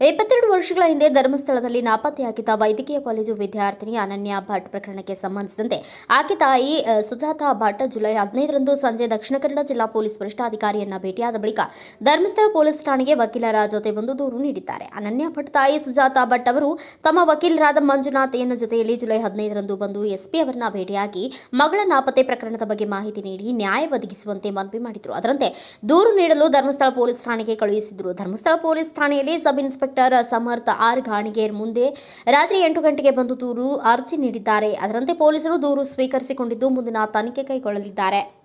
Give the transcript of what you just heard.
ಇಪ್ಪತ್ತೆರಡು ವರ್ಷಗಳ ಹಿಂದೆ ಧರ್ಮಸ್ಥಳದಲ್ಲಿ ನಾಪತ್ತೆಯಾಗಿದ್ದ ವೈದ್ಯಕೀಯ ಕಾಲೇಜು ವಿದ್ಯಾರ್ಥಿನಿ ಅನನ್ಯ ಭಟ್ ಪ್ರಕರಣಕ್ಕೆ ಸಂಬಂಧಿಸಿದಂತೆ ಆಕೆ ತಾಯಿ ಸುಜಾತಾ ಭಟ್ ಜುಲೈ ಹದಿನೈದರಂದು ಸಂಜೆ ದಕ್ಷಿಣ ಕನ್ನಡ ಜಿಲ್ಲಾ ಪೊಲೀಸ್ ವರಿಷ್ಠಾಧಿಕಾರಿಯನ್ನ ಭೇಟಿಯಾದ ಬಳಿಕ ಧರ್ಮಸ್ಥಳ ಪೊಲೀಸ್ ಠಾಣೆಗೆ ವಕೀಲರ ಜೊತೆ ಒಂದು ದೂರು ನೀಡಿದ್ದಾರೆ. ಅನನ್ಯ ಭಟ್ ತಾಯಿ ಸುಜಾತಾ ಭಟ್ ಅವರು ತಮ್ಮ ವಕೀಲರಾದ ಮಂಜುನಾಥ್ ಜೊತೆಯಲ್ಲಿ ಜುಲೈ ಹದಿನೈದರಂದು ಬಂದು ಎಸ್ಪಿ ಅವರನ್ನ ಭೇಟಿಯಾಗಿ ಮಗಳ ನಾಪತ್ತೆ ಪ್ರಕರಣದ ಬಗ್ಗೆ ಮಾಹಿತಿ ನೀಡಿ ನ್ಯಾಯ ಒದಗಿಸುವಂತೆ ಮನವಿ ಮಾಡಿದರು. ಅದರಂತೆ ದೂರು ನೀಡಲು ಧರ್ಮಸ್ಥಳ ಪೊಲೀಸ್ ಠಾಣೆಗೆ ಕಳುಹಿಸಿದರು. ಧರ್ಮಸ್ಥಳ ಪೊಲೀಸ್ ಠಾಣೆಯಲ್ಲಿ sub inspector Samartha R Ganiger ಮುಂದೆ ರಾತ್ರಿ ಎಂಟು ಗಂಟೆಗೆ ಬಂದು ದೂರು ಅರ್ಜಿ ನೀಡಿದ್ದಾರೆ. ಅದರಂತೆ ಪೊಲೀಸರು ದೂರು ಸ್ವೀಕರಿಸಿಕೊಂಡಿದ್ದು ಮುಂದಿನ ತನಿಖೆ ಕೈಗೊಳ್ಳಲಿದ್ದಾರೆ.